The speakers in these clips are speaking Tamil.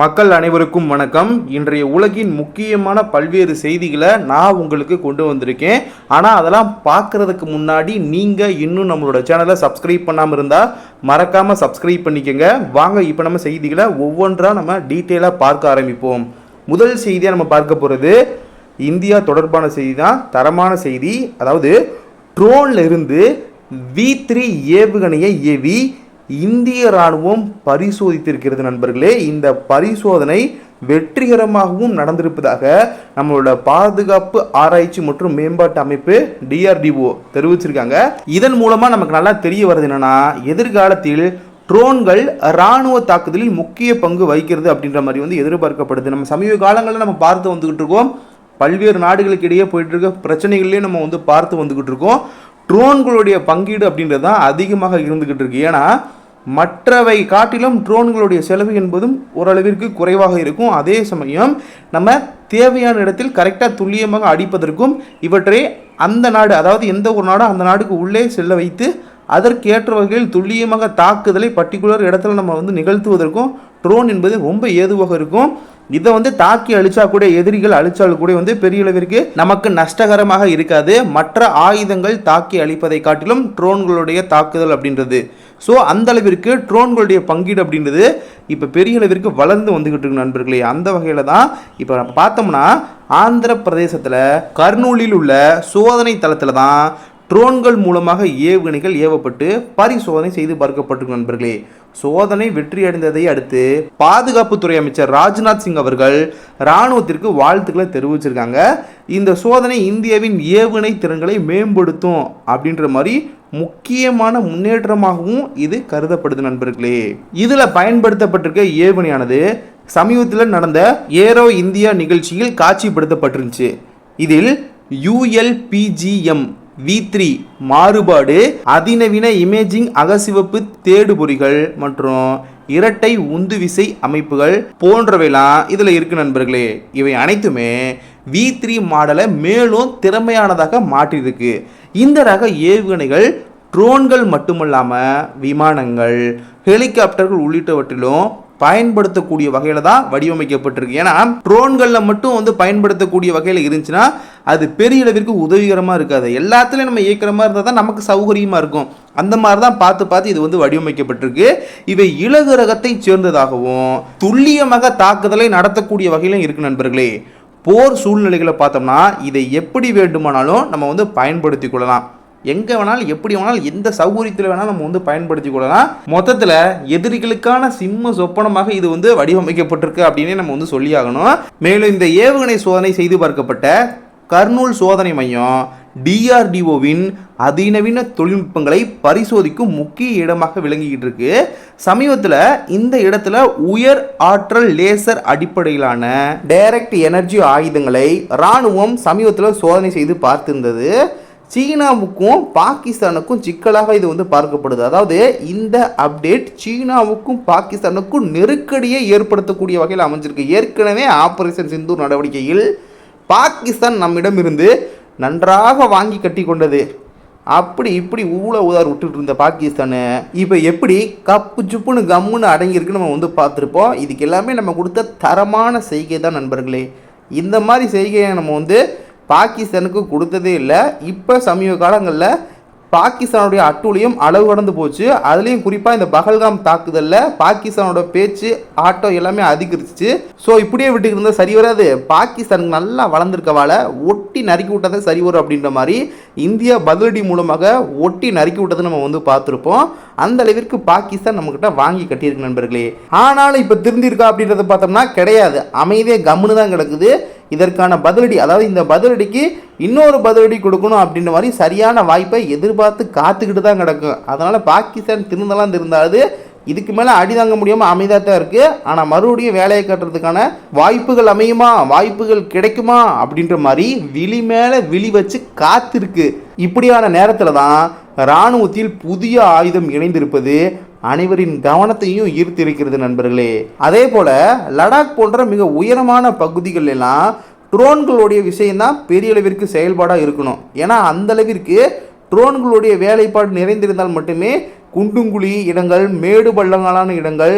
மக்கள் அனைவருக்கும் வணக்கம். இன்றைய உலகின் முக்கியமான பல்வேறு செய்திகளை நான் உங்களுக்கு கொண்டு வந்திருக்கேன். ஆனால் அதெல்லாம் பார்க்கறதுக்கு முன்னாடி நீங்கள் இன்னும் நம்மளோட சேனலை சப்ஸ்கிரைப் பண்ணாமல் இருந்தால் மறக்காமல் சப்ஸ்கிரைப் பண்ணிக்கோங்க. வாங்க இப்போ நம்ம செய்திகளை ஒவ்வொன்றா நம்ம டீட்டெயிலாக பார்க்க ஆரம்பிப்போம். முதல் செய்தியாக நம்ம பார்க்க போகிறது இந்தியா தொடர்பான செய்தி தான் தரமான செய்தி. அதாவது ட்ரோன்ல இருந்து வி த்ரீ ஏவுகணையை ஏவி இந்திய ராணுவம் பரிசோதித்திருக்கிறது நண்பர்களே. இந்த பரிசோதனை வெற்றிகரமாகவும் நடந்திருப்பதாக நம்மளோட பாதுகாப்பு ஆராய்ச்சி மற்றும் மேம்பாட்டு அமைப்பு டிஆர்டிஓ தெரிவிச்சிருக்காங்க. இதன் மூலமா நமக்கு நல்லா தெரிய வருது என்னன்னா எதிர்காலத்தில் ட்ரோன்கள் இராணுவ தாக்குதலில் முக்கிய பங்கு வகிக்கிறது அப்படின்ற மாதிரி வந்து எதிர்பார்க்கப்படுது. நம்ம சமீப காலங்களில் நம்ம பார்த்து வந்துகிட்டு இருக்கோம். பல்வேறு நாடுகளுக்கு இடையே போயிட்டு இருக்க பிரச்சனைகள்லேயும் நம்ம வந்து பார்த்து வந்துகிட்டு இருக்கோம். ட்ரோன்களுடைய பங்கீடு அப்படின்றது தான் அதிகமாக இருந்துகிட்டு இருக்கு. ஏன்னா மற்றவை காட்டிலும் ட்ரோன்களுடைய செலவு என்பதும் ஓரளவிற்கு குறைவாக இருக்கும். அதே சமயம் நம்ம தேவையான இடத்தில் கரெக்டாக துல்லியமாக அடிப்பதற்கும் இவற்றை அந்த நாடு அதாவது எந்த ஒரு நாடோ அந்த நாடுக்கு உள்ளே செல்ல வைத்து அதற்கேற்ற வகையில் துல்லியமாக தாக்குதலை பர்டிகுலர் இடத்துல நம்ம வந்து நிகழ்த்துவதற்கும் ட்ரோன் என்பது ரொம்ப ஏதுவாக இருக்கும். இதை வந்து தாக்கி அழிச்சா கூட எதிரிகள் அழிச்சால் கூட வந்து பெரிய அளவிற்கு நமக்கு நஷ்டகரமாக இருக்காது. மற்ற ஆயுதங்கள் தாக்கி அழிப்பதை காட்டிலும் ட்ரோன்களுடைய தாக்குதல் அப்படின்றது. ஸோ அந்த அளவிற்கு ட்ரோன்களுடைய பங்கீடு அப்படின்றது இப்போ பெரிய அளவிற்கு வளர்ந்து வந்துக்கிட்டு இருக்கு நண்பர்களே. அந்த வகையில் தான் இப்போ நம்ம பார்த்தோம்னா ஆந்திர பிரதேசத்தில் கர்னூலில் உள்ள சோதனை தளத்தில் தான் ட்ரோன்கள் மூலமாக ஏவுகணைகள் ஏவப்பட்டு பரிசோதனை செய்து பார்க்கப்பட்டிருக்கு நண்பர்களே. சோதனை வெற்றியடைந்ததை அடுத்து பாதுகாப்புத்துறை அமைச்சர் ராஜ்நாத் சிங் அவர்கள் இராணுவத்திற்கு வாழ்த்துக்களை தெரிவிச்சிருக்காங்க. இந்த சோதனை இந்தியாவின் ஏவுகணை திறன்களை மேம்படுத்தும் அப்படின்ற மாதிரி முக்கியமான முன்னேற்றமாகவும் இது கருதப்படுது நண்பர்களே. இதில் பயன்படுத்தப்பட்டிருக்க ஏவுகணையானது சமீபத்தில் நடந்த ஏரோ இந்தியா நிகழ்ச்சியில் காட்சிப்படுத்தப்பட்டிருந்துச்சு. இதில் யூஎல்பிஜிஎம் வி த்ரீ மாறுபாடு அதிநவீன இமேஜிங் அகசிவப்பு தேடுபொறிகள் மற்றும் இரட்டை உந்துவிசை அமைப்புகள் போன்றவைலாம் இதில் இருக்கு நண்பர்களே. இவை அனைத்துமே வி த்ரீ மாடலை மேலும் திறமையானதாக மாற்றியிருக்கு. இந்த ரக ஏவுகணைகள் ட்ரோன்கள் மட்டுமல்லாமல் விமானங்கள் ஹெலிகாப்டர்கள் உள்ளிட்டவற்றிலும் பயன்படுத்தக்கூடிய வகையில் தான் வடிவமைக்கப்பட்டிருக்கு. ஏன்னா ட்ரோன்களில் மட்டும் வந்து பயன்படுத்தக்கூடிய வகையில் இருந்துச்சுன்னா அது பெரிய அளவிற்கு உதவிகரமாக இருக்காது. எல்லாத்துலேயும் நம்ம இயக்கிற மாதிரி இருந்தால் தான் நமக்கு சௌகரியமாக இருக்கும். அந்த மாதிரி தான் பார்த்து பார்த்து இது வந்து வடிவமைக்கப்பட்டிருக்கு. இவை இலகு ரகத்தை சேர்ந்ததாகவும் துல்லியமாக தாக்குதலை நடத்தக்கூடிய வகையிலும் இருக்கு நண்பர்களே. போர் சூழ்நிலைகளை பார்த்தோம்னா இதை எப்படி வேண்டுமானாலும் நம்ம வந்து பயன்படுத்தி கொள்ளலாம். எங்கே வேணாலும் எப்படி வேணாலும் எந்த சௌகரியத்தில் வேணாலும் நம்ம வந்து பயன்படுத்தி கொள்ளலாம். மொத்தத்தில் எதிரிகளுக்கான சிம்ம சொப்பனமாக இது வந்து வடிவமைக்கப்பட்டிருக்கு அப்படின்னே நம்ம வந்து சொல்லியாகணும். மேலும் இந்த ஏவுகணை சோதனை செய்து பார்க்கப்பட்ட கர்னூல் சோதனை மையம் டிஆர்டிஓவின் அதிநவீன தொழில்நுட்பங்களை பரிசோதிக்கும் முக்கிய இடமாக விளங்கிக்கிட்டு இருக்கு. சமீபத்தில் இந்த இடத்துல உயர் ஆற்றல் லேசர் அடிப்படையிலான டைரக்ட் எனர்ஜி ஆயுதங்களை இராணுவம் சமீபத்தில் சோதனை செய்து பார்த்திருந்தது. சீனாவுக்கும் பாகிஸ்தானுக்கும் சிக்கலாக இது வந்து பார்க்கப்படுது. அதாவது இந்த அப்டேட் சீனாவுக்கும் பாகிஸ்தானுக்கும் நெருக்கடியை ஏற்படுத்தக்கூடிய வகையில் அமைஞ்சிருக்கு. ஏற்கனவே ஆபரேஷன் சிந்தூர் நடவடிக்கையில் பாகிஸ்தான் நம்மிடமிருந்து நன்றாக வாங்கி கட்டி கொண்டது. அப்படி இப்படி ஊழ உதார் விட்டுட்டு இருந்த பாகிஸ்தானு இப்போ எப்படி கப்பு சுப்புன்னு கம்முன்னு அடங்கியிருக்குன்னு நம்ம வந்து பார்த்துருப்போம். இதுக்கு எல்லாமே நம்ம கொடுத்த தரமான செய்கை தான் நண்பர்களே. இந்த மாதிரி செய்கையை நம்ம வந்து பாகிஸ்தானுக்கு கொடுத்ததே இல்லை. இப்போ சமீப காலங்களில் பாகிஸ்தானுடைய அட்டூழியம் அளவு கடந்து போச்சு. அதுலேயும் குறிப்பாக இந்த பகல்காம் தாக்குதலில் பாகிஸ்தானோட பேச்சு ஆட்டம் எல்லாமே அதிகரிச்சிச்சு. ஸோ இப்படியே விட்டுக்கிட்டு இருந்தால் சரி வராது. பாகிஸ்தானுக்கு நல்லா வளர்ந்துருக்கவால ஒட்டி நறுக்கி விட்டதை சரி வரும் அப்படின்ற மாதிரி இந்தியா பதிலடி மூலமாக ஒட்டி நறுக்கி விட்டதை நம்ம வந்து பார்த்துருப்போம். அந்த அளவிற்கு பாகிஸ்தான் நம்மக்கிட்ட வாங்கி கட்டியிருக்கு நண்பர்களே. ஆனாலும் இப்போ திருந்திருக்கா அப்படின்றத பார்த்தோம்னா கிடையாது. அமைதியாக கம்முன்னு தான் கிடக்குது. இதற்கான பதிலடி அதாவது இந்த பதிலடிக்கு இன்னொரு பதிலடி கொடுக்கணும் அப்படின்ற மாதிரி சரியான வாய்ப்பை எதிர்பார்த்து காத்துக்கிட்டு தான் கிடக்கும். அதனால் பாகிஸ்தான் திருந்தலாம் திருந்தாது இதுக்கு மேலே அடி தாங்க முடியாமல் அமைதியாக தான் இருக்குது ஆனால் மறுபடியும் வேலையை கட்டுறதுக்கான வாய்ப்புகள் அமையுமா? வாய்ப்புகள் கிடைக்குமா? அப்படின்ற மாதிரி விழி மேலே விழி வச்சு காத்திருக்கு. இப்படியான நேரத்தில் தான் இராணுவத்தில் புதிய ஆயுதம் இணைந்திருப்பது அனைவரின் கவனத்தையும் ஈர்த்திருக்கிறது நண்பர்களே. அதே போல் லடாக் போன்ற மிக உயரமான பகுதிகள் எல்லாம் ட்ரோன்களுடைய விஷயம்தான் பெரிய அளவிற்கு செயல்பாடாக இருக்கணும். ஏன்னா அந்த அளவிற்கு ட்ரோன்களுடைய வேலைப்பாடு நிறைந்திருந்தால் மட்டுமே குண்டுங்குழி இடங்கள் மேடு பள்ளங்களான இடங்கள்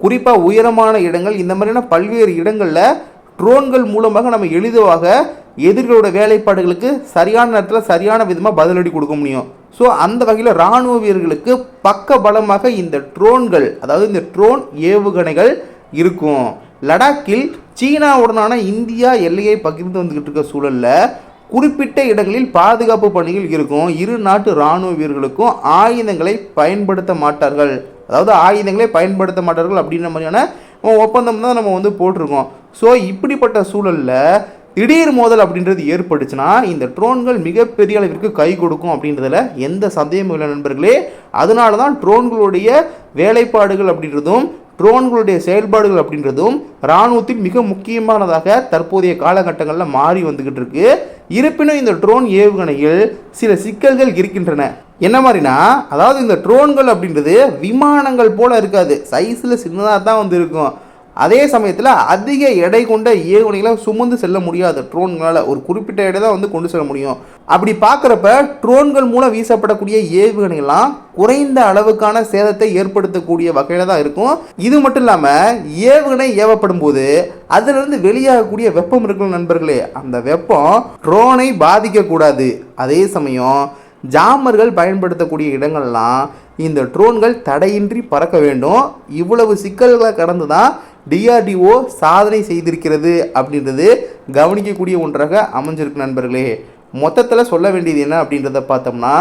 குறிப்பாக உயரமான இடங்கள் இந்த மாதிரியான பல்வேறு இடங்களில் ட்ரோன்கள் மூலமாக நம்ம எளிதாக எதிரிகளோட வேலைப்பாடுகளுக்கு சரியான நேரத்தில் சரியான விதமாக பதிலடி கொடுக்க முடியும். ஸோ அந்த வகையில் இராணுவ வீரர்களுக்கு பக்க பலமாக இந்த ட்ரோன்கள் அதாவது இந்த ட்ரோன் ஏவுகணைகள் இருக்கும். லடாக்கில் சீனாவுடனான இந்தியா எல்லையை பகிர்ந்து வந்துக்கிட்டு இருக்க சூழலில் குறிப்பிட்ட இடங்களில் பாதுகாப்பு பணிகள் இருக்கும். இரு நாட்டு இராணுவ வீரர்களுக்கும் ஆயுதங்களை பயன்படுத்த மாட்டார்கள். அதாவது ஆயுதங்களை பயன்படுத்த மாட்டார்கள் அப்படின்ற மாதிரியான ஒப்பந்தம் தான் நம்ம வந்து போட்டிருக்கோம். ஸோ இப்படிப்பட்ட சூழலில் திடீர் மோதல் அப்படின்றது ஏற்பட்டுச்சுன்னா இந்த ட்ரோன்கள் மிகப்பெரிய அளவிற்கு கை கொடுக்கும் அப்படின்றதுல எந்த சந்தேகமும் இல்லை நண்பர்களே. அதனால தான் ட்ரோன்களுடைய வேலைப்பாடுகள் அப்படின்றதும் ட்ரோன்களுடைய செயல்பாடுகள் அப்படின்றதும் இராணுவத்தில் மிக முக்கியமானதாக தற்போதைய காலகட்டங்களில் மாறி வந்துக்கிட்டு இருக்கு. இருப்பினும் இந்த ட்ரோன் ஏவுகணையில் சில சிக்கல்கள் இருக்கின்றன. என்ன மாதிரினா அதாவது இந்த ட்ரோன்கள் அப்படின்றது விமானங்கள் போல இருக்காது. சைஸில் சின்னதாக தான் வந்து இருக்கும். அதே சமயத்தில் அதிக எடை கொண்ட ஏவுகணைகளை சுமந்து செல்ல முடியாது ட்ரோன்களால் ஒரு குறிப்பிட்ட எடை தான் வந்து கொண்டு செல்ல முடியும். அப்படி பார்க்குறப்ப ட்ரோன்கள் மூலம் வீசப்படக்கூடிய ஏவுகணைகள்லாம் குறைந்த அளவுக்கான சேதத்தை ஏற்படுத்தக்கூடிய வகையில் தான் இருக்கும். இது மட்டும் இல்லாமல் ஏவுகணை ஏவப்படும் போது அதிலிருந்து வெளியாகக்கூடிய வெப்பம் இருக்கும் நண்பர்களே அந்த வெப்பம் ட்ரோனை பாதிக்கக்கூடாது. அதே சமயம் ஜாமர்கள் பயன்படுத்தக்கூடிய இடங்கள்லாம் இந்த ட்ரோன்கள் தடையின்றி பறக்க வேண்டும். இவ்வளவு சிக்கல்களை கடந்து தான் டிஆர்டிஓ சாதனை செய்திருக்கிறது அப்படின்றது கவனிக்கக்கூடிய ஒன்றாக அமைஞ்சிருக்கு நண்பர்களே. மொத்தத்தில் சொல்ல வேண்டியது என்ன அப்படின்றத பார்த்தோம்னா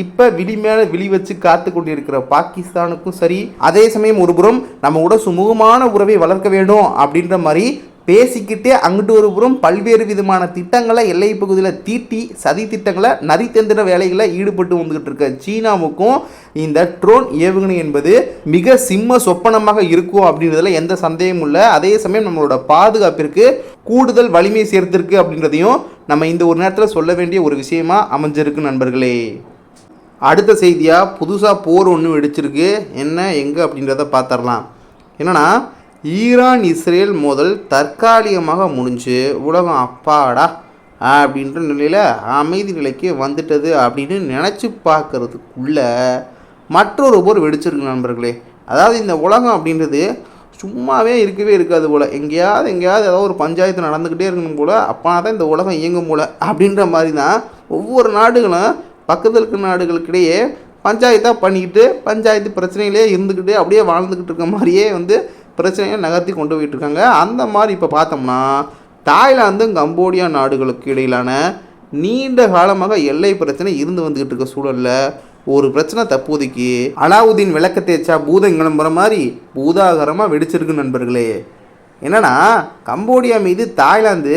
இப்போ விழி மேலே விழி வச்சு காத்து கொண்டிருக்கிற பாகிஸ்தானுக்கும் சரி அதே சமயம் ஒருபுறம் நம்ம கூட சுமூகமான உறவை வளர்க்க வேண்டும் அப்படின்ற மாதிரி பேசிக்கிட்டே அங்கிட்டு ஒரு புறம் பல்வேறு விதமான திட்டங்களை எல்லை பகுதியில் தீட்டி சதி திட்டங்களை நரித்தந்திர வேலைகளை ஈடுபட்டு வந்துகிட்டு இருக்க சீனாவுக்கும் இந்த ட்ரோன் ஏவுகணை என்பது மிக சிம்ம சொப்பனமாக இருக்கும் அப்படின்றதுல எந்த சந்தேகமும் இல்லை. அதே சமயம் நம்மளோட பாதுகாப்பிற்கு கூடுதல் வலிமை சேர்த்திருக்கு அப்படின்றதையும் நம்ம இந்த ஒரு நேரத்தில் சொல்ல வேண்டிய ஒரு விஷயமா அமைஞ்சிருக்கு நண்பர்களே. அடுத்த செய்தியாக புதுசாக போர் ஒன்று வெடிச்சிருக்கு. என்ன எங்கே அப்படின்றத பார்த்துடலாம். என்னென்னா ஈரான் இஸ்ரேல் மோதல் தற்காலிகமாக முடிஞ்சு உலகம் அப்பாடா அப்படின்ற நிலையில் அமைதி நிலைக்கு வந்துட்டது அப்படின்னு நினச்சி பார்க்குறதுக்குள்ளே மற்றொரு போர் வெடிச்சிருக்கு நண்பர்களே. அதாவது இந்த உலகம் அப்படின்றது சும்மாவே இருக்கவே இருக்காது போல். எங்கேயாவது எங்கேயாவது ஏதோ ஒரு பஞ்சாயத்து நடந்துக்கிட்டே இருக்கணும் போல். அப்போனா தான் இந்த உலகம் இயங்கும் போல் அப்படின்ற மாதிரி தான் ஒவ்வொரு நாடுகளும் பக்கத்தில் இருக்கிற நாடுகளுக்கிடையே பஞ்சாயத்தாக பண்ணிக்கிட்டு பஞ்சாயத்து பிரச்சனையிலே இருந்துக்கிட்டு அப்படியே வாழ்ந்துக்கிட்டு இருக்க மாதிரியே வந்து பிரச்சனையை நகர்த்தி கொண்டு போயிட்டுருக்காங்க. அந்த மாதிரி இப்போ பார்த்தோம்னா தாய்லாந்தும் கம்போடியா நாடுகளுக்கு இடையிலான நீண்ட காலமாக எல்லை பிரச்சனை இருந்து வந்துக்கிட்டு இருக்க சூழலில் ஒரு பிரச்சனை தற்போதைக்கு அலாவுதீன் விளக்க தேய்ச்சா பூதம் கிளம்புற மாதிரி பூதாகரமாக வெடிச்சிருக்கு நண்பர்களே. என்னன்னா கம்போடியா மீது தாய்லாந்து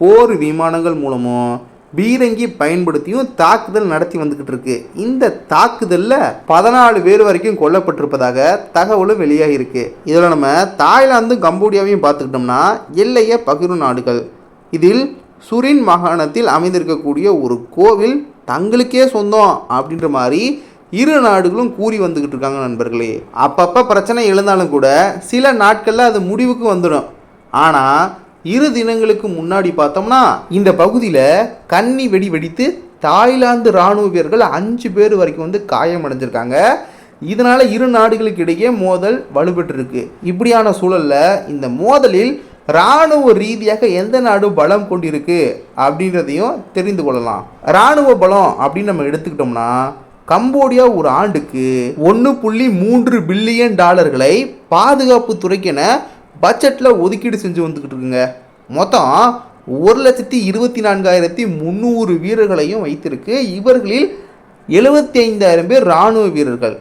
போர் விமானங்கள் மூலமும் பீரங்கி பயன்படுத்தியும் தாக்குதல் நடத்தி வந்துக்கிட்டு இருக்கு. இந்த தாக்குதலில் பதினாலு பேர் வரைக்கும் கொல்லப்பட்டிருப்பதாக தகவலும் வெளியாகியிருக்கு இதில் நம்ம தாய்லாந்தும் கம்போடியாவையும் பார்த்துக்கிட்டோம்னா எல்லைய பகிரும் நாடுகள். இதில் சுரின் மாகாணத்தில் அமைந்திருக்கக்கூடிய ஒரு கோவில் தங்களுக்கே சொந்தம் அப்படின்ற மாதிரி இரு நாடுகளும் கூறி வந்துக்கிட்டு இருக்காங்க நண்பர்களே. அப்பப்போ பிரச்சனை எழுந்தாலும் கூட சில நாட்களில் அது முடிவுக்கு வந்துடும். ஆனால் இரு தினங்களுக்கு முன்னாடி பார்த்தோம்னா இந்த பகுதியில் கன்னி வெடி வெடித்து தாய்லாந்து இராணுவ வீரர்கள் அஞ்சு பேர் வரைக்கும் வந்து காயமடைஞ்சிருக்காங்க. இதனால் இரு நாடுகளுக்கு இடையே மோதல் வலுப்பெற்றிருக்கு. இப்படியான சூழலில் இந்த மோதலில் இராணுவ ரீதியாக எந்த நாடு பலம் கொண்டிருக்கு அப்படின்றதையும் தெரிந்து கொள்ளலாம். இராணுவ பலம் அப்படின்னு நம்ம எடுத்துக்கிட்டோம்னா கம்போடியா ஒரு ஆண்டுக்கு ஒன்று புள்ளி மூன்று பில்லியன் டாலர்களை பாதுகாப்பு துறைக்கென பட்ஜெட்டில் ஒதுக்கீடு செஞ்சு வந்துக்கிட்டு இருக்குங்க. மொத்தம் ஒரு லட்சத்தி இருபத்தி நான்காயிரத்தி முந்நூறு வீரர்களையும் வைத்திருக்கு. இவர்களில் எழுபத்தி ஐந்தாயிரம் பேர் இராணுவ வீரர்கள்.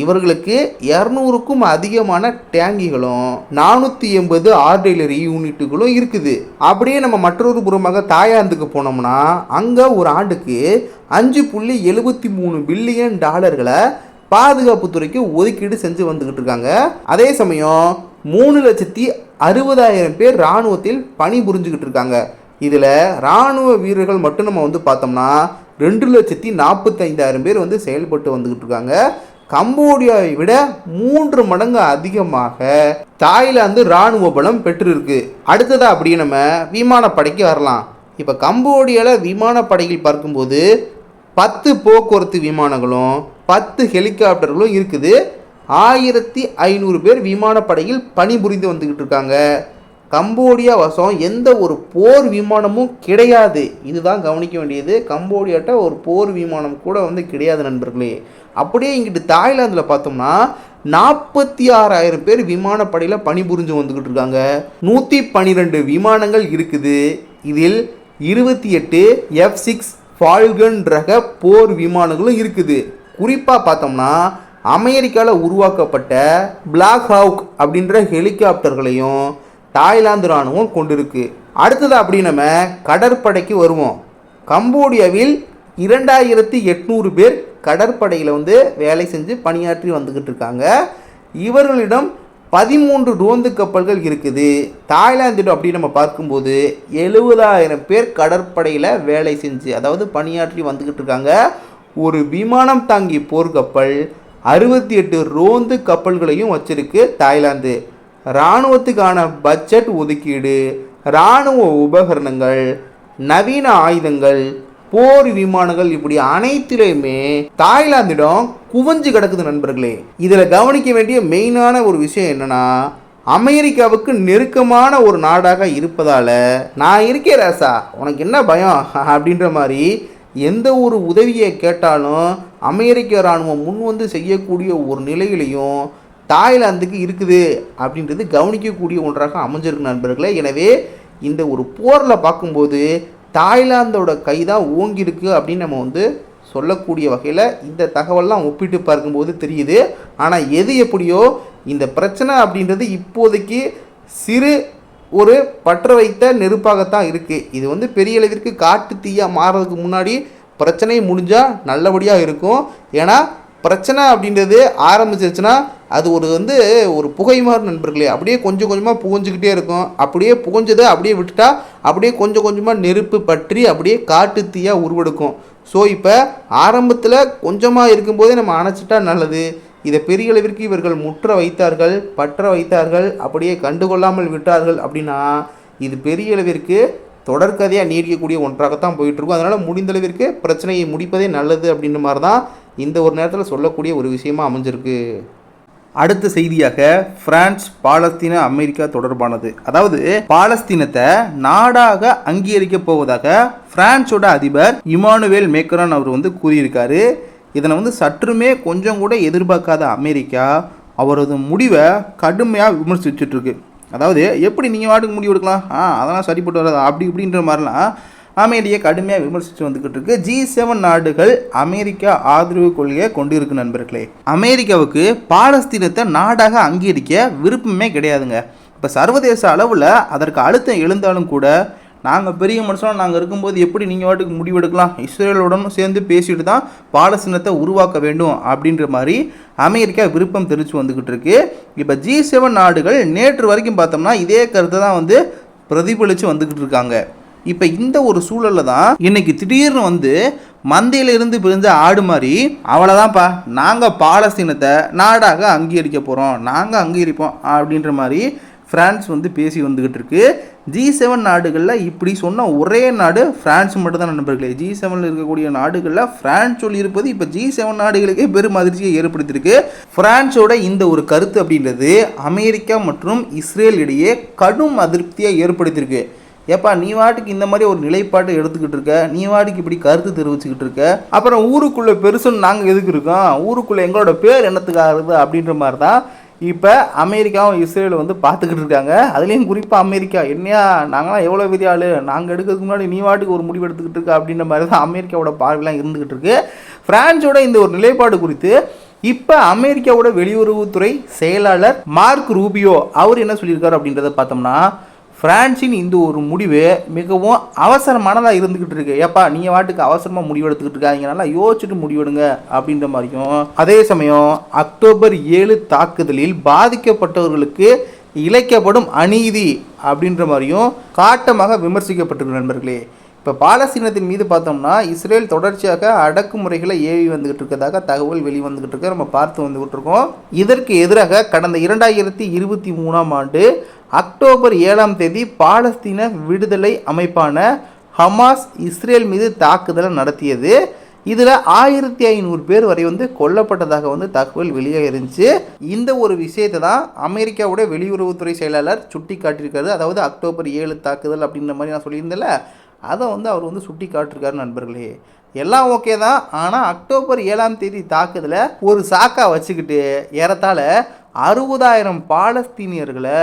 இவர்களுக்கு இரநூறுக்கும் அதிகமான டேங்கிகளும் நானூற்றி எண்பது ஆர்டிலரி யூனிட்டுகளும் இருக்குது. அப்படியே நம்ம மற்றொரு புறமாக தாயாந்துக்கு போனோம்னா அங்கே ஒரு ஆண்டுக்கு அஞ்சு புள்ளி எழுபத்தி மூணு பில்லியன் டாலர்களை பாதுகாப்புத்துறைக்கு ஒதுக்கீடு செஞ்சு வந்துக்கிட்டு இருக்காங்க. அதே சமயம் மூணு லட்சத்தி அறுபதாயிரம் பேர் இராணுவத்தில் பணி புரிஞ்சுக்கிட்டு இருக்காங்க. இதில் இராணுவ வீரர்கள் மட்டும் நம்ம வந்து பார்த்தோம்னா ரெண்டு லட்சத்தி நாற்பத்தைந்தாயிரம் பேர் வந்து செயல்பட்டு வந்துக்கிட்டு இருக்காங்க. கம்போடியாவை விட மூன்று மடங்கு அதிகமாக தாய்லாந்து இராணுவ பலம் பெற்றிருக்கு. அடுத்ததாக அப்படியே நம்ம விமானப்படைக்கு வரலாம். இப்போ கம்போடியாவில் விமானப்படையில் பார்க்கும்போது பத்து போக்குவரத்து விமானங்களும் பத்து ஹெலிகாப்டர்களும் இருக்குது. ஆயிரத்தி ஐநூறு பேர் விமானப்படையில் பணிபுரிந்து வந்துக்கிட்டு இருக்காங்க. கம்போடியா வசம் எந்த ஒரு போர் விமானமும் கிடையாது. இதுதான் கவனிக்க வேண்டியது. கம்போடியாட்ட ஒரு போர் விமானம் கூட வந்து கிடையாது நண்பர்களே. அப்படியே இங்கிட்டு தாய்லாந்தில் பார்த்தோம்னா நாற்பத்தி ஆறாயிரம் பேர் விமானப்படையில் பணிபுரிஞ்சு வந்துக்கிட்டு இருக்காங்க. நூற்றி பன்னிரெண்டு விமானங்கள் இருக்குது. இதில் இருபத்தி எட்டு எஃப் சிக்ஸ் ஃபால்கன் ரக போர் விமானங்களும் இருக்குது. குறிப்பாக பார்த்தோம்னா அமெரிக்காவில் உருவாக்கப்பட்ட பிளாக் ஹவுக் அப்படின்ற ஹெலிகாப்டர்களையும் தாய்லாந்து இராணுவம் கொண்டிருக்கு. அடுத்தது அப்படி நம்ம கடற்படைக்கு வருவோம். கம்போடியாவில் இரண்டாயிரத்தி எட்நூறு பேர் கடற்படையில் வந்து வேலை செஞ்சு பணியாற்றி வந்துக்கிட்டு இருக்காங்க. இவர்களிடம் பதிமூன்று ரோந்து கப்பல்கள் இருக்குது. தாய்லாந்திடம் அப்படி நம்ம பார்க்கும்போது எழுபதாயிரம் பேர் கடற்படையில் வேலை செஞ்சு அதாவது பணியாற்றி வந்துக்கிட்டு இருக்காங்க. ஒரு விமானம் தாங்கி போர்க்கப்பல் அறுபத்தி எட்டு ரோந்து கப்பல்களையும் வச்சிருக்கு தாய்லாந்து. இராணுவத்துக்கான பட்ஜெட் ஒதுக்கீடு இராணுவ உபகரணங்கள் நவீன ஆயுதங்கள் போர் விமானங்கள் இப்படி அனைத்திலையுமே தாய்லாந்திடம் குவிஞ்சு கிடக்குது நண்பர்களே. இதில் கவனிக்க வேண்டிய மெயினான ஒரு விஷயம் என்னன்னா அமெரிக்காவுக்கு நெருக்கமான ஒரு நாடாக இருப்பதால் நான் இருக்கேன் ராசா உனக்கு என்ன பயம்? அப்படின்ற மாதிரி எந்த ஒரு உதவியை கேட்டாலும் அமெரிக்க இராணுவம் முன் வந்து செய்யக்கூடிய ஒரு நிலையிலையும் தாய்லாந்துக்கு இருக்குது அப்படின்றது கவனிக்கக்கூடிய ஒன்றாக அமைஞ்சிருக்கு நண்பர்களே. எனவே இந்த ஒரு போரில் பார்க்கும்போது தாய்லாந்தோட கை தான் ஓங்கியிருக்கு அப்படின்னு நம்ம வந்து சொல்லக்கூடிய வகையில் இந்த தகவல்லாம் ஒப்பிட்டு பார்க்கும்போது தெரியுது. ஆனால் எது எப்படியோ இந்த பிரச்சனை அப்படின்றது இப்போதைக்கு சிறு ஒரு பற்ற வைத்த நெருப்பாகத்தான் இருக்குது இது வந்து பெரிய அளவிற்கு காட்டு தீயாக மாறுறதுக்கு முன்னாடி பிரச்சனை முடிஞ்சால் நல்லபடியாக இருக்கும். ஏன்னா பிரச்சனை அப்படின்றது ஆரம்பிச்சிருச்சுன்னா அது ஒரு வந்து ஒரு புகை மாதிரி நண்பர்களே. அப்படியே கொஞ்சம் கொஞ்சமாக புகஞ்சிக்கிட்டே இருக்கும். அப்படியே புகஞ்சதை அப்படியே விட்டுட்டா அப்படியே கொஞ்சம் கொஞ்சமாக நெருப்பு பற்றி அப்படியே காட்டு தீயாக உருவெடுக்கும். ஸோ இப்போ ஆரம்பத்தில் கொஞ்சமாக இருக்கும்போதே நம்ம அணைச்சிட்டா நல்லது. இதை பெரிய அளவிற்கு இவர்கள் முற்ற வைத்தார்கள் பற்ற வைத்தார்கள் அப்படியே கண்டுகொள்ளாமல் விட்டார்கள் அப்படின்னா இது பெரிய அளவிற்கு தொடர்கதையாக நீடிக்கக்கூடிய ஒன்றாகத்தான் போயிட்டுருக்கும். அதனால் முடிந்த அளவிற்கு பிரச்சனையை முடிப்பதே நல்லது அப்படின்ற மாதிரி தான் இந்த ஒரு நேரத்தில் சொல்லக்கூடிய ஒரு விஷயமா அமைஞ்சிருக்கு. அடுத்த செய்தியாக பிரான்ஸ் பாலஸ்தீன அமெரிக்கா தொடர்பானது. அதாவது பாலஸ்தீனத்தை நாடாக அங்கீகரிக்க போவதாக பிரான்ஸோட அதிபர் இமானுவேல் மேக்ரான் அவர் வந்து கூறியிருக்காரு. இதனை வந்து சற்றுமே கொஞ்சம் கூட எதிர்பார்க்காத அமெரிக்கா அவரது முடிவை கடுமையாக விமர்சிச்சிட்டுருக்கு அதாவது எப்படி நீங்கள் வாட்டுக்கு முடிவு எடுக்கலாம் ஆ அதெல்லாம் சரிப்பட்டு வராது? அப்படி இப்படின்ற மாதிரிலாம் அமெரிக்கா கடுமையாக விமர்சித்து வந்துக்கிட்டு இருக்கு ஜி செவன் நாடுகள் அமெரிக்கா ஆதரவு கொள்கையை கொண்டு இருக்கு நண்பர்களே. அமெரிக்காவுக்கு பாலஸ்தீனத்தை நாடாக அங்கீகரிக்க விருப்பமே கிடையாதுங்க. இப்போ சர்வதேச அளவில் அதற்கு அழுத்தம் எழுந்தாலும் கூட நாங்கள் பெரிய மனுஷனாக நாங்கள் இருக்கும்போது எப்படி நீங்கள் வாட்டுக்கு முடிவெடுக்கலாம்? இஸ்ரேலுடனும் சேர்ந்து பேசிட்டு தான் பாலஸ்தீனத்தை உருவாக்க வேண்டும் அப்படின்ற மாதிரி அமெரிக்கா விருப்பம் தெரிவித்து வந்துக்கிட்டு இருக்கு. இப்போ ஜி செவன் நாடுகள் நேற்று வரைக்கும் பார்த்தோம்னா இதே கருத்தை தான் வந்து பிரதிபலித்து வந்துக்கிட்டு இருக்காங்க. இப்போ இந்த ஒரு சூழலில் தான் இன்னைக்கு திடீர்னு வந்து மந்தையிலிருந்து பிரிஞ்ச ஆடு மாதிரி அவ்வளோதான்ப்பா நாங்கள் பாலஸ்தீனத்தை நாடாக அங்கீகரிக்க போகிறோம் நாங்கள் அங்கீகரிப்போம் அப்படின்ற மாதிரி ஃப்ரான்ஸ் வந்து பேசி வந்துக்கிட்டு இருக்கு. ஜி செவன் நாடுகளில் இப்படி சொன்ன ஒரே நாடு பிரான்ஸ் மட்டும்தான் நண்பர்களே. ஜி செவனில் இருக்கக்கூடிய நாடுகளில் ஃப்ரான்ஸ் சொல்லி இருப்பது இப்போ ஜி செவன் நாடுகளுக்கே பெரும் அதிர்ச்சியை ஏற்படுத்தியிருக்கு. ஃப்ரான்ஸோட இந்த ஒரு கருத்து அப்படின்றது அமெரிக்கா மற்றும் இஸ்ரேல் இடையே கடும் அதிருப்தியை ஏற்படுத்தியிருக்கு. ஏப்பா நீ வாட்டுக்கு இந்த மாதிரி ஒரு நிலைப்பாட்டை எடுத்துக்கிட்டு இருக்க? நீ வாட்டுக்கு இப்படி கருத்து தெரிவிச்சுக்கிட்டு இருக்க? அப்புறம் ஊருக்குள்ளே பெருசுன்னு நாங்கள் எதுக்கு இருக்கோம்? ஊருக்குள்ளே எங்களோட பேர் என்னத்துக்காகுது அப்படின்ற மாதிரி தான் இப்போ அமெரிக்காவும் இஸ்ரேலும் வந்து பார்த்துக்கிட்டு இருக்காங்க. அதுலேயும் குறிப்பாக அமெரிக்கா. என்னையா நாங்களாம் எவ்வளோ பெரிய ஆள்? நாங்கள் எடுக்கிறதுக்கு முன்னாடி நீ வாட்டுக்கு ஒரு முடிவு எடுத்துக்கிட்டு இருக்க அப்படின்ற மாதிரி தான் அமெரிக்காவோட பார்வைலாம் இருந்துக்கிட்டு இருக்கு. பிரான்ஸோட இந்த ஒரு நிலைப்பாடு குறித்து இப்போ அமெரிக்காவோட வெளியுறவுத்துறை செயலாளர் மார்க் ரூபியோ அவர் என்ன சொல்லியிருக்காரு அப்படின்றத பார்த்தோம்னா பிரான்சின் இந்த ஒரு முடிவு மிகவும் அவசரமானதாக இருந்துக்கிட்டு இருக்கு. ஏப்பா நீங்கள் வாட்டுக்கு அவசரமாக முடிவு எடுத்துக்கிட்டு இருக்காங்க நல்லா யோசிச்சுட்டு முடிவெடுங்க அப்படின்ற மாதிரியும். அதே சமயம் அக்டோபர் ஏழு தாக்குதலில் பாதிக்கப்பட்டவர்களுக்கு இழைக்கப்படும் அநீதி அப்படின்ற மாதிரியும் காட்டமாக விமர்சிக்கப்பட்டிருக்கு நண்பர்களே. இப்போ பாலஸ்தீனத்தின் மீது பார்த்தோம்னா இஸ்ரேல் தொடர்ச்சியாக அடக்குமுறைகளை ஏவி வந்துகிட்டு இருக்கிறதாக தகவல் வெளிவந்துகிட்டு இருக்க. நம்ம பார்த்து வந்துகிட்டு இருக்கோம் இதற்கு எதிராக கடந்த இரண்டாயிரத்தி இருபத்தி மூணாம் ஆண்டு அக்டோபர் ஏழாம் தேதி பாலஸ்தீன விடுதலை அமைப்பான ஹமாஸ் இஸ்ரேல் மீது தாக்குதலை நடத்தியது. இதில் ஆயிரத்தி ஐநூறு பேர் வரை வந்து கொல்லப்பட்டதாக வந்து தகவல் வெளியாக இருந்துச்சு இந்த ஒரு விஷயத்தை தான் அமெரிக்காவுடைய வெளியுறவுத்துறை செயலாளர் சுட்டி காட்டியிருக்காரு அதாவது அக்டோபர் ஏழு தாக்குதல் அப்படின்ற மாதிரி நான் சொல்லியிருந்தேன்ல. அதை வந்து அவர் வந்து சுட்டி காட்டிருக்காரு நண்பர்களே. எல்லாம் ஓகே தான். ஆனால் அக்டோபர் ஏழாம் தேதி தாக்குதலை ஒரு சாக்கா வச்சுக்கிட்டு ஏறத்தாழ அறுபதாயிரம் பாலஸ்தீனியர்களை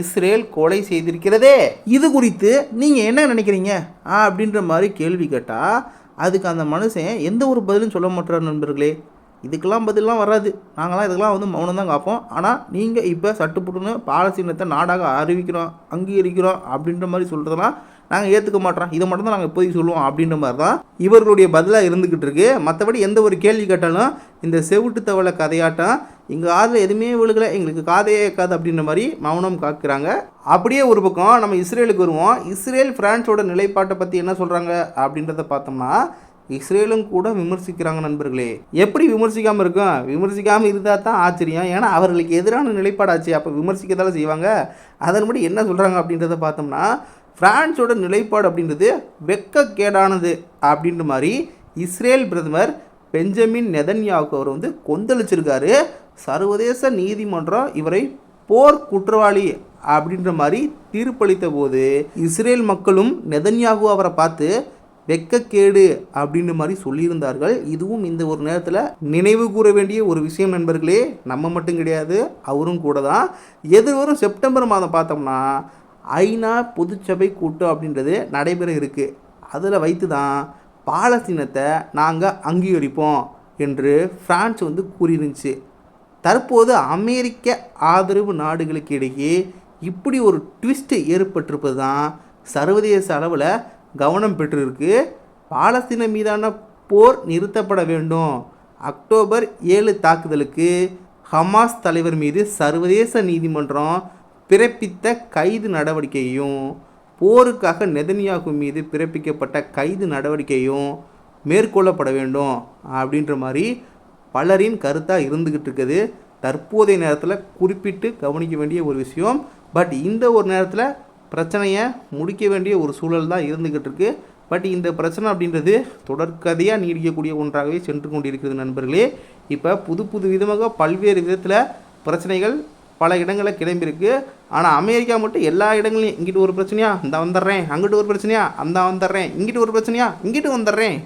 இஸ்ரேல் கொலை செய்திருக்கிறதே. இது குறித்து நீங்கள் என்ன நினைக்கிறீங்க? ஆ அப்படின்ற மாதிரி கேள்வி கேட்டால் அதுக்கு அந்த மனுஷன் எந்த ஒரு பதிலும் சொல்ல மாட்டார் நண்பர்களே. இதுக்கெல்லாம் பதிலெலாம் வராது. நாங்களாம் இதுக்கெல்லாம் வந்து மௌனம் தான் காப்போம். ஆனால் நீங்கள் இப்போ சட்டுப்புட்டுன்னு பாலஸ்தீனத்தை நாடாக அறிவிக்கிறோம் அங்கீகரிக்கிறோம் அப்படின்ற மாதிரி சொல்கிறதெல்லாம் நாங்கள் ஏற்றுக்க மாட்டோம். இதை மட்டும் தான் நாங்கள் இப்போதைக்கு சொல்லுவோம் அப்படின்ற மாதிரி தான் இவர்களுடைய பதிலாக இருந்துக்கிட்டு இருக்கு. மற்றபடி எந்த ஒரு கேள்வி கேட்டாலும் இந்த செவிட்டு தவளை கதையாட்டம் எங்கள் காதில் எதுவுமே விழுகலை எங்களுக்கு காதையே காது அப்படின்ற மாதிரி மௌனம் காக்குறாங்க. அப்படியே ஒரு பக்கம் நம்ம இஸ்ரேலுக்கு வருவோம். இஸ்ரேல் பிரான்ஸோட நிலைப்பாட்டை பற்றி என்ன சொல்கிறாங்க அப்படின்றத பார்த்தோம்னா இஸ்ரேலும் கூட விமர்சிக்கிறாங்க நண்பர்களே. எப்படி விமர்சிக்காமல் இருக்கும்? விமர்சிக்காமல் இருந்தால் தான் ஆச்சரியம். ஏன்னா அவர்களுக்கு எதிரான நிலைப்பாடாச்சு. அப்போ விமர்சிக்கிறதால செய்வாங்க. அதன்படி என்ன சொல்கிறாங்க அப்படின்றத பார்த்தோம்னா பிரான்ஸோட நிலைப்பாடு அப்படின்றது வெக்கக்கேடானது அப்படின்ற மாதிரி இஸ்ரேல் பிரதமர் பெஞ்சமின் நெதன்யாவுக்கு அவர் வந்து கொந்தளிச்சிருக்காரு. சர்வதேச நீதிமன்றம் இவரை போர் குற்றவாளி அப்படின்ற மாதிரி தீர்ப்பளித்த போது இஸ்ரேல் மக்களும் நெதன்யாகு அவரை பார்த்து வெக்கக்கேடு அப்படின்ற மாதிரி சொல்லியிருந்தார்கள். இதுவும் இந்த ஒரு நேரத்தில் நினைவு கூற வேண்டிய ஒரு விஷயம் நண்பர்களே நம்ம மட்டும் கிடையாது அவரும் கூட தான் எதிர்வரும் செப்டம்பர் மாதம் பார்த்தோம்னா ஐநா பொதுச்சபை கூட்டம் அப்படின்றது நடைபெற இருக்குது அதில் வைத்து தான் பாலஸ்தீனத்தை நாங்கள் அங்கீகரிப்போம் என்று பிரான்ஸ் வந்து கூறியிருந்துச்சு. தற்போது அமெரிக்க ஆதரவு நாடுகளுக்கு இடையே இப்படி ஒரு ட்விஸ்ட் ஏற்பட்டிருப்பது தான் சர்வதேச அளவில் கவனம் பெற்றிருக்கு. பாலஸ்தீனம் மீதான போர் நிறுத்தப்பட வேண்டும். அக்டோபர் ஏழு தாக்குதலுக்கு ஹமாஸ் தலைவர் மீது சர்வதேச நீதிமன்றம் பிறப்பித்த கைது நடவடிக்கையும் போருக்காக நெதன்யாகு மீது பிறப்பிக்கப்பட்ட கைது நடவடிக்கையும் மேற்கொள்ளப்பட வேண்டும் அப்படின்ற மாதிரி பலரின் கருத்தாக இருந்துக்கிட்டு இருக்குது. தற்போதைய நேரத்தில் குறிப்பிட்டு கவனிக்க வேண்டிய ஒரு விஷயம். பட் இந்த ஒரு நேரத்தில் பிரச்சனையை முடிக்க வேண்டிய ஒரு சூழல் தான் இருந்துக்கிட்டு இருக்கு. பட் இந்த பிரச்சனை அப்படின்றது தொடர்கதையாக நீடிக்கக்கூடிய ஒன்றாகவே சென்று கொண்டிருக்கிறது நண்பர்களே. இப்போ புது புது விதமாக பல்வேறு விதத்தில் பிரச்சனைகள் பல இடங்களில் கிளம்பியிருக்கு ஆனால் அமெரிக்கா மட்டும் எல்லா இடங்களையும் இங்கிட்டு ஒரு பிரச்சனையா? இந்த வந்துடுறேன். அங்கிட்டு ஒரு பிரச்சனையா? அந்த வந்துடுறேன். இங்கிட்டு ஒரு பிரச்சனையா? இங்கிட்டு வந்துடுறேன்.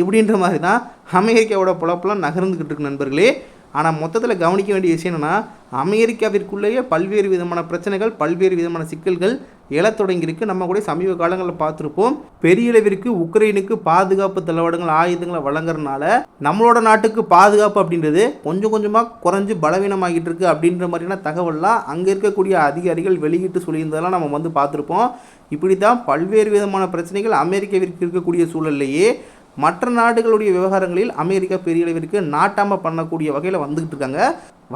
இப்படின்ற மாதிரி தான் அமெரிக்காவோட புழப்பெல்லாம் நகர்ந்துக்கிட்டு இருக்கு நண்பர்களே. ஆனால் மொத்தத்தில் கவனிக்க வேண்டிய விஷயம் என்னென்னா அமெரிக்காவிற்குள்ளேயே பல்வேறு விதமான பிரச்சனைகள் பல்வேறு விதமான சிக்கல்கள் எழத் தொடங்கியிருக்கு நம்ம கூட சமீப காலங்களில் பார்த்துருப்போம். பெரிய அளவிற்கு உக்ரைனுக்கு பாதுகாப்பு தளவாடங்கள் ஆயுதங்களை வழங்குறதுனால நம்மளோட நாட்டுக்கு பாதுகாப்பு அப்படின்றது கொஞ்சம் கொஞ்சமாக குறைஞ்சு பலவீனமாகிட்டு இருக்கு அப்படின்ற மாதிரியான தகவல்லாம் அங்கே இருக்கக்கூடிய அதிகாரிகள் வெளியிட்டு சொல்லியிருந்ததெல்லாம் நம்ம வந்து பார்த்துருப்போம். இப்படி தான் பல்வேறு விதமான பிரச்சனைகள் அமெரிக்காவிற்கு இருக்கக்கூடிய சூழல்லையே மற்ற நாடுகளுடைய விவகாரங்களில் அமெரிக்கா பெரிய அளவிற்கு நாட்டாமல் பண்ணக்கூடிய வகையில் வந்துக்கிட்டு இருக்காங்க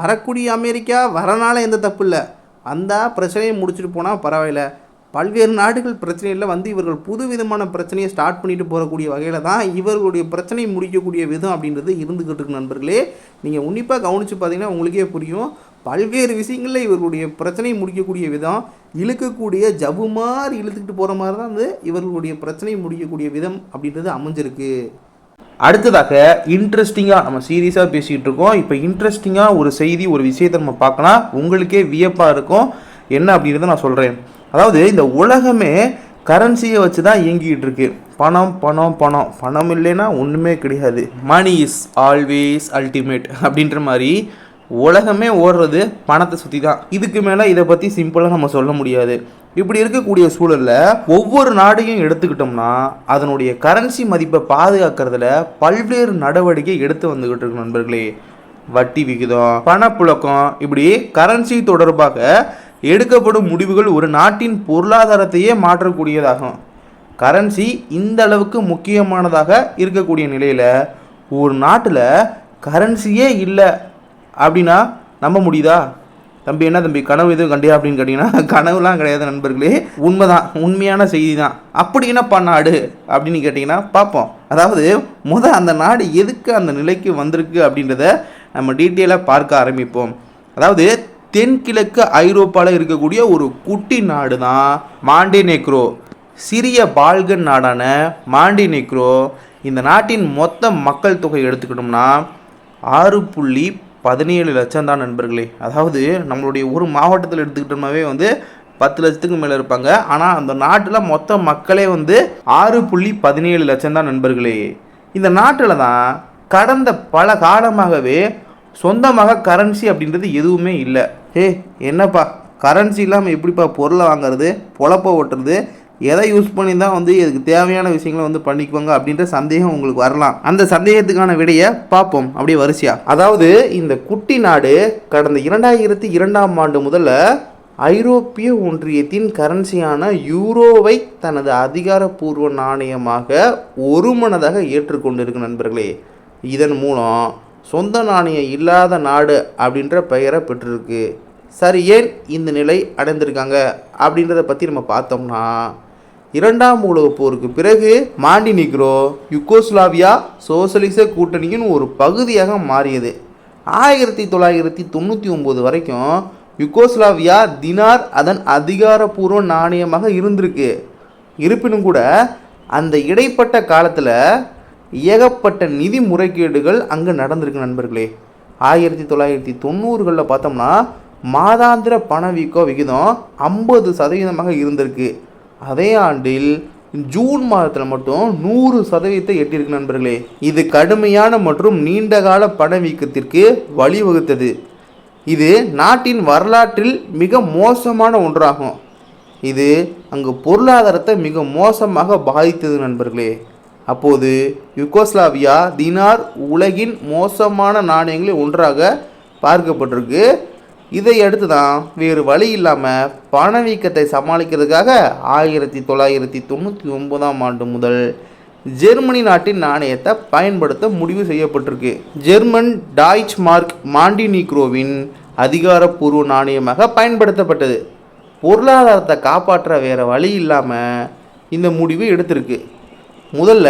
வரக்கூடிய அமெரிக்கா வரனால எந்த தப்பு இல்லை. அந்த பிரச்சனையை முடிச்சுட்டு போனால் பரவாயில்ல. பல்வேறு நாடுகள் பிரச்சனையில் வந்து இவர்கள் புது விதமான பிரச்சனையை ஸ்டார்ட் பண்ணிட்டு போகக்கூடிய வகையில் தான் இவர்களுடைய பிரச்சனையை முடிக்கக்கூடிய விதம் அப்படின்றது இருந்துக்கிட்டு இருக்கு நண்பர்களே. நீங்கள் உன்னிப்பாக கவனித்து பார்த்தீங்கன்னா உங்களுக்கே புரியும். பல்வேறு விஷயங்களில் இவர்களுடைய பிரச்சனையை முடிக்கக்கூடிய விதம் இழுக்கக்கூடிய ஜபு மாதிரி இழுத்துக்கிட்டு போகிற மாதிரி தான் வந்து இவர்களுடைய பிரச்சனையை முடிக்கக்கூடிய விதம் அப்படின்றது அமைஞ்சிருக்கு. அடுத்ததாக இன்ட்ரெஸ்டிங்காக நம்ம சீரியஸாக பேசிகிட்டு இருக்கோம் இப்போ இன்ட்ரெஸ்டிங்காக ஒரு செய்தி ஒரு விஷயத்தை நம்ம பார்க்கலாம் உங்களுக்கே வியப்பாக இருக்கும். என்ன அப்படின்றத நான் சொல்கிறேன் அதாவது இந்த உலகமே கரன்சியை வச்சு தான் இயங்கிகிட்டு இருக்கு பணம் பணம் பணம். பணம் இல்லைன்னா ஒன்றுமே கிடையாது. மணி இஸ் ஆல்வேஸ் அல்டிமேட் அப்படின்ற மாதிரி உலகமே ஓடுறது பணத்தை சுற்றி தான் இதுக்கு மேலே இதை பற்றி சிம்பிளாக நம்ம சொல்ல முடியாது. இப்படி இருக்கக்கூடிய சூழலில் ஒவ்வொரு நாடையும் எடுத்துக்கிட்டோம்னா அதனுடைய கரன்சி மதிப்பை பாதுகாக்கிறதுல பல்வேறு நடவடிக்கை எடுத்து வந்துக்கிட்டு இருக்கு நண்பர்களே. வட்டி விகிதம் பணப்புழக்கம் இப்படி கரன்சி தொடர்பாக எடுக்கப்படும் முடிவுகள் ஒரு நாட்டின் பொருளாதாரத்தையே மாற்றக்கூடியதாகும். கரன்சி இந்த அளவுக்கு முக்கியமானதாக இருக்கக்கூடிய நிலையில் ஒரு நாட்டில் கரன்சியே இல்லை அப்படின்னா நம்ப முடியுதா? தம்பி என்ன தம்பி கனவு எதுவும் கண்டியா? அப்படின்னு கேட்டிங்கன்னா கனவுலாம் கிடையாது நண்பர்களே உண்மைதான் உண்மையான செய்தி தான் அப்படி என்னப்பா நாடு? அப்படின்னு கேட்டிங்கன்னா பார்ப்போம் அதாவது முத அந்த நாடு எதுக்கு அந்த நிலைக்கு வந்திருக்கு? அப்படின்றத நம்ம டீட்டெயிலாக பார்க்க ஆரம்பிப்போம். அதாவது தென்கிழக்கு ஐரோப்பாவில் இருக்கக்கூடிய ஒரு குட்டி நாடு தான் மாண்டினெக்ரோ. சிறிய பால்கன் நாடான மாண்டினெக்ரோ இந்த நாட்டின் மொத்த மக்கள் தொகை எடுத்துக்கிட்டோம்னா ஆறு புள்ளி பதினேழு லட்சம் தான் நண்பர்களே. அதாவது நம்மளுடைய ஒரு மாவட்டத்தில் எடுத்துக்கிட்டோம்னாவே வந்து பத்து லட்சத்துக்கு மேலே இருப்பாங்க. ஆனால் அந்த நாட்டில் மொத்த மக்களே வந்து ஆறு புள்ளி பதினேழு லட்சம் தான் நண்பர்களே. இந்த நாட்டில் தான் கடந்த பல காலமாகவே சொந்தமாக கரன்சி அப்படின்றது எதுவுமே இல்லை. ஏ என்னப்பா? கரன்சி இல்லாமல் எப்படிப்பா பொருளை வாங்குறது பொழப்ப ஓட்டுறது எதை யூஸ் பண்ணி தான் வந்து இதுக்கு தேவையான விஷயங்களை வந்து பண்ணிக்குவாங்க அப்படின்ற சந்தேகம் உங்களுக்கு வரலாம். அந்த சந்தேகத்துக்கான விடையை பார்ப்போம். அப்படியே வரிசையா. அதாவது இந்த குட்டி நாடு கடந்த இரண்டாயிரத்தி இரண்டாம் ஆண்டு முதல்ல ஐரோப்பிய ஒன்றியத்தின் கரன்சியான யூரோவை தனது அதிகாரப்பூர்வ நாணயமாக ஒருமனதாக ஏற்றுக்கொண்டிருக்கு நண்பர்களே இதன் மூலம் சொந்த நாணயம் இல்லாத நாடு அப்படின்ற பெயரை பெற்றிருக்கு. சரி ஏன் இந்த நிலை அடைந்திருக்காங்க அப்படின்றத பற்றி நம்ம பார்த்தோம்னா இரண்டாம் உலகப் போருக்கு பிறகு மாண்டினிக்ரோ யுகோஸ்லாவியா சோசலிச கூட்டணியின் ஒரு பகுதியாக மாறியது. ஆயிரத்தி தொள்ளாயிரத்தி தொண்ணூற்றி ஒம்பது வரைக்கும் யுகோஸ்லாவியா தினார் அதன் அதிகாரப்பூர்வ நாணயமாக இருந்திருக்கு. இருப்பினும் கூட அந்த இடைப்பட்ட காலத்தில் ஏகப்பட்ட நிதி முறைகேடுகள் அங்கே நடந்திருக்கு நண்பர்களே. ஆயிரத்தி தொள்ளாயிரத்தி தொண்ணூறுகளில் பார்த்தோம்னா மாதாந்திர பணவீக்க விகிதம் ஐம்பது சதவீதமாக இருந்திருக்கு. அதே ஆண்டில் ஜூன் மாதத்தில் மட்டும் நூறு சதவீதத்தை எட்டியிருக்கு நண்பர்களே. இது கடுமையான மற்றும் நீண்டகால பணவீக்கத்திற்கு வழிவகுத்தது. இது நாட்டின் வரலாற்றில் மிக மோசமான ஒன்றாகும். இது அங்கு பொருளாதாரத்தை மிக மோசமாக பாதித்தது நண்பர்களே. அப்போது யுகோஸ்லாவியா தினார் உலகின் மோசமான நாணயங்களில் ஒன்றாக பார்க்கப்பட்டிருக்கு. இதை அடுத்து தான் வேறு வழி இல்லாமல் பணவீக்கத்தை சமாளிக்கிறதுக்காக ஆயிரத்தி தொள்ளாயிரத்தி தொண்ணூற்றி ஒன்பதாம் ஆண்டு முதல் ஜெர்மனி நாட்டின் நாணயத்தை பயன்படுத்த முடிவு செய்யப்பட்டிருக்கு. ஜெர்மன் டாய்ச் மார்க் மாண்டினிக்ரோவின் அதிகாரப்பூர்வ நாணயமாக பயன்படுத்தப்பட்டது. பொருளாதாரத்தை காப்பாற்ற வேறு வழி இல்லாமல் இந்த முடிவு எடுத்திருக்கு. முதல்ல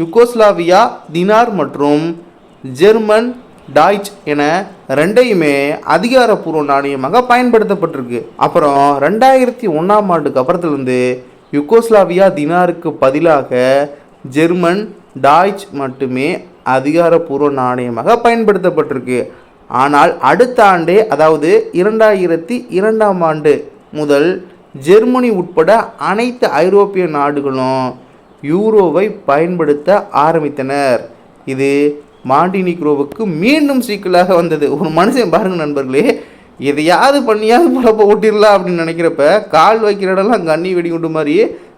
யுகோஸ்லாவியா தினார் மற்றும் ஜெர்மன் டாய்ச் என ரெண்டையுமே அதிகாரப்பூர்வ நாணயமாக பயன்படுத்தப்பட்டிருக்கு. அப்புறம் ரெண்டாயிரத்தி ஒன்றாம் ஆண்டுக்கு அப்புறத்துலேருந்து யுகோஸ்லாவியா தினாருக்கு பதிலாக ஜெர்மன் டாய்ச் மட்டுமே அதிகாரப்பூர்வ நாணயமாக பயன்படுத்தப்பட்டிருக்கு. ஆனால் அடுத்த ஆண்டே அதாவது இரண்டாயிரத்தி இரண்டாம் ஆண்டு முதல் ஜெர்மனி உட்பட அனைத்து ஐரோப்பிய நாடுகளும் யூரோவை பயன்படுத்த ஆரம்பித்தனர். இது மாண்டினி குரோவுக்கு மீண்டும் சிக்கலாக வந்தது. ஒரு மனுஷன் பாருங்க நண்பர்களே எதையாவது பண்ணியாவது பழப்ப ஓட்டிடலாம் அப்படின்னு நினைக்கிறப்ப கால் வைக்கிற இடம்லாம் கண்ணி வெடிகுண்டு மாதிரி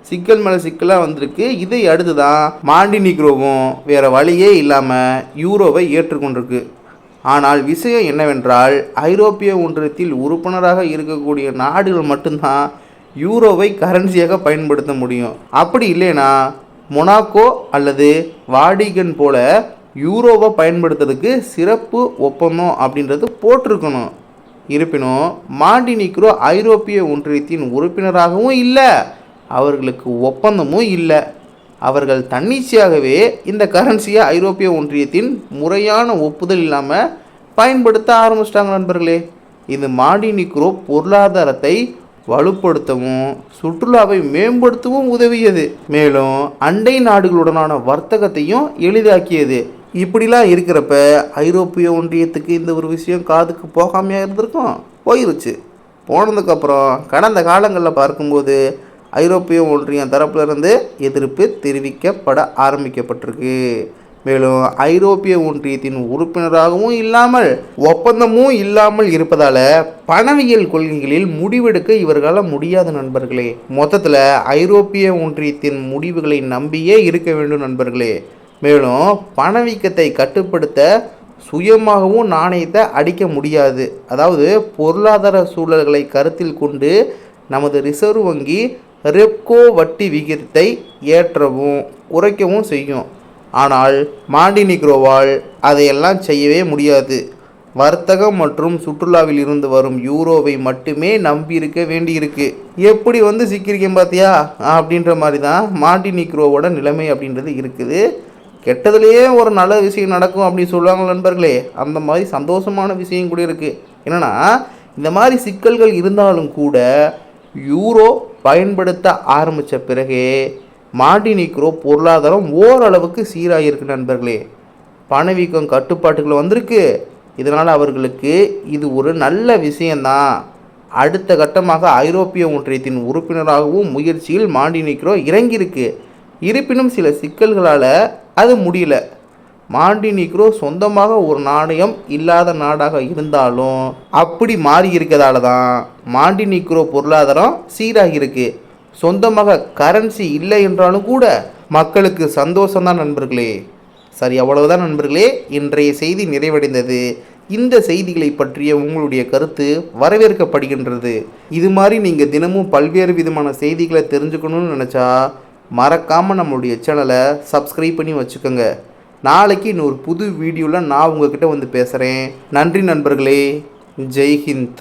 சிக்கல் மேலே சிக்கலாக வந்திருக்கு. இதை அடுத்து தான் மாண்டினிக்ரோவும் வேறு வழியே இல்லாமல் யூரோவை ஏற்றுக்கொண்டிருக்கு. ஆனால் விஷயம் என்னவென்றால் ஐரோப்பிய ஒன்றியத்தில் உறுப்பினராக இருக்கக்கூடிய நாடுகள் மட்டும்தான் யூரோவை கரன்சியாக பயன்படுத்த முடியும். அப்படி இல்லைன்னா மொனாக்கோ அல்லது வாடிகன் போல யூரோவை பயன்படுத்துறதுக்கு சிறப்பு ஒப்பந்தம் அப்படின்றது போட்டிருக்கணும். இருப்பினும் மாண்டினிக்ரோ ஐரோப்பிய ஒன்றியத்தின் உறுப்பினராகவும் இல்லை. அவர்களுக்கு ஒப்பந்தமும் இல்லை. அவர்கள் தன்னிச்சையாகவே இந்த கரன்சியை ஐரோப்பிய ஒன்றியத்தின் முறையான ஒப்புதல் இல்லாமல் பயன்படுத்த ஆரம்பிச்சிட்டாங்க நண்பர்களே. இது மாண்டினிக்ரோ பொருளாதாரத்தை வலுப்படுத்தவும் சுற்றுலாவை மேம்படுத்தவும் உதவியது. மேலும் அண்டை நாடுகளுடனான வர்த்தகத்தையும் எளிதாக்கியது. இப்படிலாம் இருக்கிறப்ப ஐரோப்பிய ஒன்றியத்துக்கு இந்த ஒரு விஷயம் காதுக்கு போகாமையாக இருந்திருக்கும். போயிருச்சு. போனதுக்கப்புறம் கடந்த காலங்களில் பார்க்கும்போது ஐரோப்பிய ஒன்றியம் தரப்பிலிருந்து எதிர்ப்பு தெரிவிக்கப்பட ஆரம்பிக்கப்பட்டிருக்கு. மேலும் ஐரோப்பிய ஒன்றியத்தின் உறுப்பினராகவும் இல்லாமல் ஒப்பந்தமும் இல்லாமல் இருப்பதால் பணவியல் கொள்கைகளில் முடிவெடுக்க இவர்களால் முடியாத நண்பர்களே. மொத்தத்தில் ஐரோப்பிய ஒன்றியத்தின் முடிவுகளை நம்பியே இருக்க வேண்டும் நண்பர்களே. மேலும் பணவீக்கத்தை கட்டுப்படுத்த சுயமாகவும் நாணயத்தை அடிக்க முடியாது. அதாவது பொருளாதார சூழல்களை கருத்தில் கொண்டு நமது ரிசர்வ் வங்கி ரெப்கோ வட்டி விகிதத்தை ஏற்றவும் குறைக்கவும் செய்யும். ஆனால் மாண்டினிக்ரோவால் அதையெல்லாம் செய்யவே முடியாது. வர்த்தகம் மற்றும் சுற்றுலாவில் இருந்து வரும் யூரோவை மட்டுமே நம்பியிருக்க வேண்டியிருக்கு. எப்படி வந்து சிக்கியிருக்கேன் பார்த்தியா அப்படின்ற மாதிரி தான் மாண்டினிக்ரோவோட நிலைமை அப்படின்றது இருக்குது. கெட்டதுலேயே ஒரு நல்ல விஷயம் நடக்கும் அப்படின்னு சொல்லுவாங்க நண்பர்களே. அந்த மாதிரி சந்தோஷமான விஷயம் கூட இருக்குது என்னென்னா இந்த மாதிரி சிக்கல்கள் இருந்தாலும் கூட யூரோ பயன்படுத்த ஆரம்பித்த பிறகே மாண்டினிக்ரோ பொருளாதாரம் ஓரளவுக்கு சீராகிருக்கு நண்பர்களே. பணவீக்கம் கட்டுப்பாட்டுகள் வந்திருக்கு. இதனால் அவர்களுக்கு இது ஒரு நல்ல விஷயந்தான் அடுத்த கட்டமாக ஐரோப்பிய ஒன்றியத்தின் உறுப்பினராகவும் முயற்சியில் மாண்டினிக்ரோ இறங்கியிருக்கு. இருப்பினும் சில சிக்கல்களால் அது முடியல. மாண்டினிக்ரோ சொந்தமாக ஒரு நாணயம் இல்லாத நாடாக இருந்தாலும் அப்படி மாறி இருக்கிறதால தான் மாண்டினிக்ரோ பொருளாதாரம் சீராக இருக்கு சொந்தமாக கரன்சி இல்லை என்றாலும் கூட மக்களுக்கு சந்தோஷம்தான் நண்பர்களே. சரி அவ்வளவுதான் நண்பர்களே. இன்றைய செய்தி நிறைவடைந்தது. இந்த செய்திகளை பற்றிய உங்களுடைய கருத்து வரவேற்கப்படுகின்றது. இது மாதிரி நீங்கள் தினமும் பல்வேறு விதமான செய்திகளை தெரிஞ்சுக்கணும்னு நினச்சா மறக்காமல் நம்மளுடைய சேனலை சப்ஸ்கிரைப் பண்ணி வச்சுக்கோங்க. நாளைக்கு இன்னொரு புது வீடியோவில் நான் உங்ககிட்ட வந்து பேசுகிறேன் நன்றி நண்பர்களே. ஜெய்ஹிந்த்.